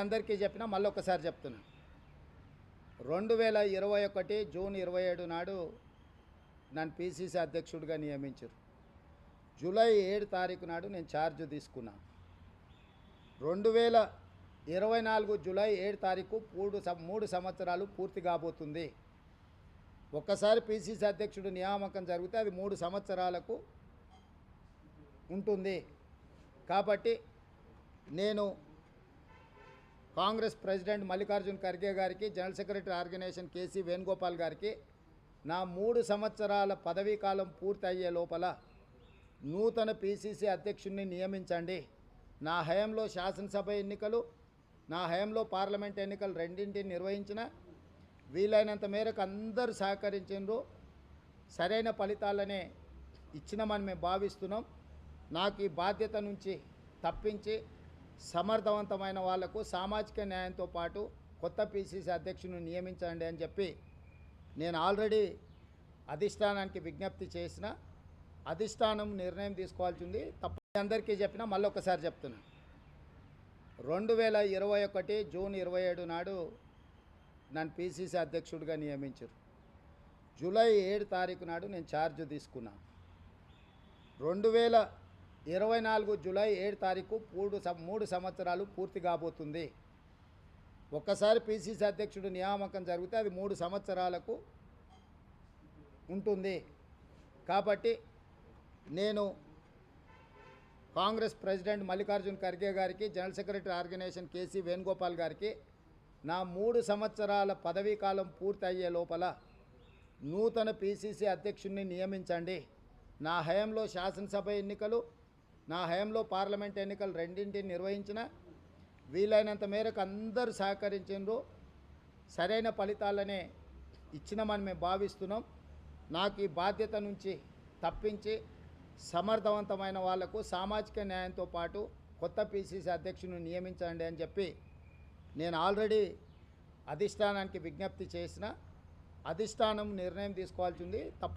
అందరికీ చెప్పినా మళ్ళీ ఒకసారి చెప్తున్నా. రెండు వేల ఇరవై ఒకటి జూన్ ఇరవై ఏడు నాడు నన్ను పిసిసి అధ్యక్షుడిగా నియమించారు. జూలై ఏడు తారీఖు నాడు నేను ఛార్జ్ తీసుకున్నా. రెండు వేల ఇరవై నాలుగు జూలై ఏడు తారీఖు మూడు సం- మూడు సంవత్సరాలు పూర్తి కాబోతుంది. ఒక్కసారి పిసిసి అధ్యక్షుడు నియామకం జరిగితే అది మూడు సంవత్సరాలకు ఉంటుంది. కాబట్టి నేను కాంగ్రెస్ ప్రెసిడెంట్ మల్లికార్జున్ ఖర్గే గారికి general secretary organisation KC Venugopal గారికి నా మూడు సంవత్సరాల పదవీ కాలం పూర్తి అయ్యే లోపల నూతన పీసీసీ అధ్యక్షుడిని నియమించండి. నా హయంలో శాసనసభ ఎన్నికలు నా హయంలో పార్లమెంట్ ఎన్నికలు రెండింటిని నిర్వహించిన వీలైనంత మేరకు అందరూ సహకరించారు సరైన ఫలితాలనే ఇచ్చినామని మేము భావిస్తున్నాం. నాకు ఈ బాధ్యత నుంచి తప్పించి సమర్థవంతమైన వాళ్ళకు సామాజిక న్యాయంతో పాటు కొత్త పిసిసి అధ్యక్షుని నియమించండి అని చెప్పి నేను ఆల్రెడీ అధిష్టానానికి విజ్ఞప్తి చేసిన అధిష్టానం నిర్ణయం తీసుకోవాల్సి ఉంది. తప్ప అందరికీ చెప్పినా మళ్ళీ ఒకసారి చెప్తున్నా. రెండు వేల ఇరవై ఒకటి జూన్ ఇరవై ఏడు నాడు నన్ను పిసిసి అధ్యక్షుడిగా నియమించారు. జూలై ఏడు తారీఖు నాడు నేను ఛార్జ్ తీసుకున్నాను. రెండు వేల ఇరవై నాలుగు జూలై ఏడు తారీఖు మూడు మూడు సంవత్సరాలు పూర్తి కాబోతుంది. ఒక్కసారి పిసిసి అధ్యక్షుడు నియామకం జరిగితే అది మూడు సంవత్సరాలకు ఉంటుంది. కాబట్టి నేను కాంగ్రెస్ ప్రెసిడెంట్ మల్లికార్జున్ ఖర్గే గారికి general secretary organisation KC Venugopal గారికి నా మూడు సంవత్సరాల పదవీ కాలం పూర్తి అయ్యే లోపల నూతన పిసిసి అధ్యక్షుడిని నియమించండి. నా హయంలో శాసనసభ ఎన్నికలు నా హయాంలో పార్లమెంట్ ఎన్నికలు రెండింటిని నిర్వహించిన వీలైనంత మేరకు అందరూ సహకరించారు సరైన ఫలితాలనే ఇచ్చినామని మేము భావిస్తున్నాం. నాకు ఈ బాధ్యత నుంచి తప్పించి సమర్థవంతమైన వాళ్ళకు సామాజిక న్యాయంతో పాటు కొత్త పిసిసి అధ్యక్షుని నియమించండి అని చెప్పి నేను ఆల్రెడీ అధిష్టానానికి విజ్ఞప్తి చేసిన. అధిష్టానం నిర్ణయం తీసుకోవాల్సింది తప్ప